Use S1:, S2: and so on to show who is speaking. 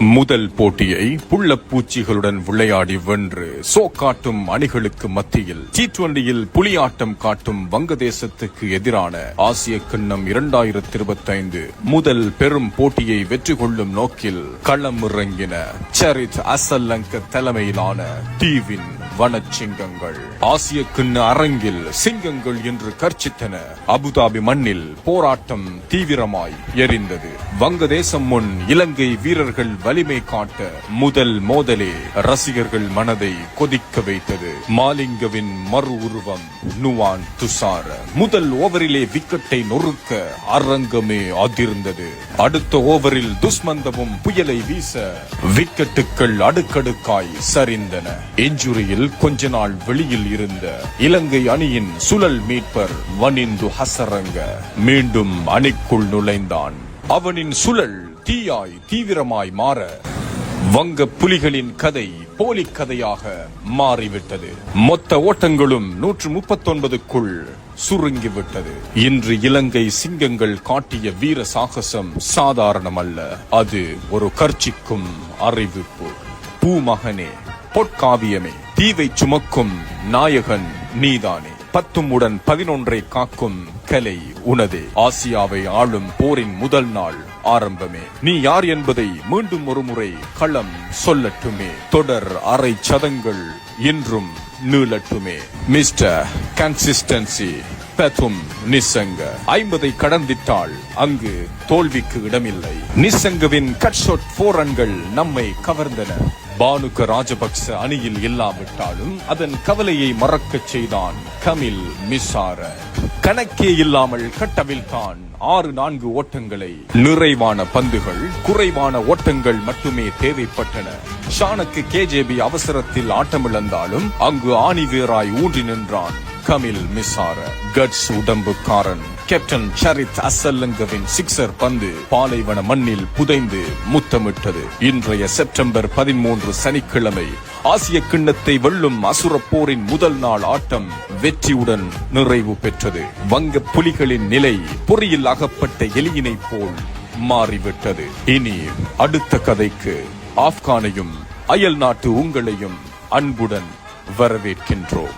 S1: முதல் போட்டியை புள்ளப்பூச்சிகளுடன் விளையாடி வென்று சோ காட்டும் அணிகளுக்கு மத்தியில் டி டுவெண்டியில் புலியாட்டம் காட்டும் வங்கதேசத்துக்கு எதிரான ஆசிய கிண்ணம் இரண்டாயிரத்தி இருபத்தைந்து முதல் பெரும் போட்டியை வெற்றி கொள்ளும் நோக்கில் களம் இறங்கின சரித் அசல்லங்க தலைமையிலான தீவின் வனச்சிங்கங்கள். ஆசிய கிண்ண அரங்கில் சிங்கங்கள் என்று கர்ச்சித்தன அபுதாபி மண்ணில் போராட்டம் தீவிரமாய் எரிந்தது. வங்கதேசம் முன் இலங்கை வீரர்கள் வலிமை காட்ட முதல் மோதலே ரசிகர்கள் மனதை கொதிக்க வைத்தது. மாலிங்கவின் மறு உருவம் நுவான் துசார முதல் ஓவரிலே விக்கெட்டை நொறுக்க அரங்கமே அதிர்ந்தது. அடுத்த ஓவரில் துஷ்மந்தமும் புயலை வீச விக்கெட்டுகள் அடுக்கடுக்காய் சரிந்தன. இன்ஜுரியில் கொஞ்ச நாள் வெளியில் இருந்த இலங்கை அணியின் சுழல் மீட்பர் வனிந்து ஹசரங்க மீண்டும் அணிக்குள் நுழைந்தான். அவனின் சுழல் தீயாய் தீவிரமாய் மாற வங்க புலிகளின் கதை போலி கதையாக மாறிவிட்டது. மொத்த ஓட்டங்களும் நூற்று முப்பத்தொன்பதுக்குள் சுருங்கிவிட்டது. இன்று இலங்கை சிங்கங்கள் காட்டிய வீர சாகசம் சாதாரணமல்ல. அது ஒரு கர்ச்சிக்கும் அறிவிப்பு. பூமகனே பொற்காவியமே. தீவை சுமக்கும் நாயகன் நீதானே. பத்துமுடன் பதினொன்றை காக்கும் கலை உனதே. ஆசியாவை ஆளும் போரின் முதல் நாள் ஆரம்பமே. நீ யார் என்பதை மீண்டும் ஒருமுறை களம் சொல்லட்டுமே. தொடர் அரை சதங்கள் இன்றும் நீளட்டுமே. Mister consistency Pathum Nissanka. ஐம்பதை கடந்திட்டால் அங்கு தோல்விக்கு இடமில்லை. நிசங்கவின் கட்ஷோட் போரன்கள் நம்மை கவர்ந்தன. பானுக ராஜபக்ச அணியில் இல்லாவிட்டாலும் அதன் கவலையை மறக்கச் செய்தான் கமில் மிசார. கணக்கே இல்லாமல் கட்டவில்தான் ஆறு நான்கு ஓட்டங்களை. நிறைவான பந்துகள் குறைவான ஓட்டங்கள் மட்டுமே தேவைப்பட்டன. ஷானுக்கு கேஜேபி அவசரத்தில் ஆட்டமிழந்தாலும் அங்கு ஆணிவேராய் ஊன்றி நின்றான் கமில் மிசார. கட்ஸ் உடம்புக்காரன். கேப்டன் ஷரித் அசல்லங்கவின் சிக்ஸர் பந்து பாலைவன மண்ணில் புதைந்து முத்தமிட்டது. இன்றைய செப்டம்பர் பதிமூன்று சனிக்கிழமை ஆசிய கிண்ணத்தை வெல்லும் அசுர போரின் முதல் நாள் ஆட்டம் வெற்றியுடன் நிறைவு பெற்றது. வங்க புலிகளின் நிலை பொறியில் அகப்பட்ட எலியினை போல் மாறிவிட்டது. இனி அடுத்த கதைக்கு ஆப்கானையும் அயல் நாட்டு உங்களையும் அன்புடன் வரவேற்கின்றோம்.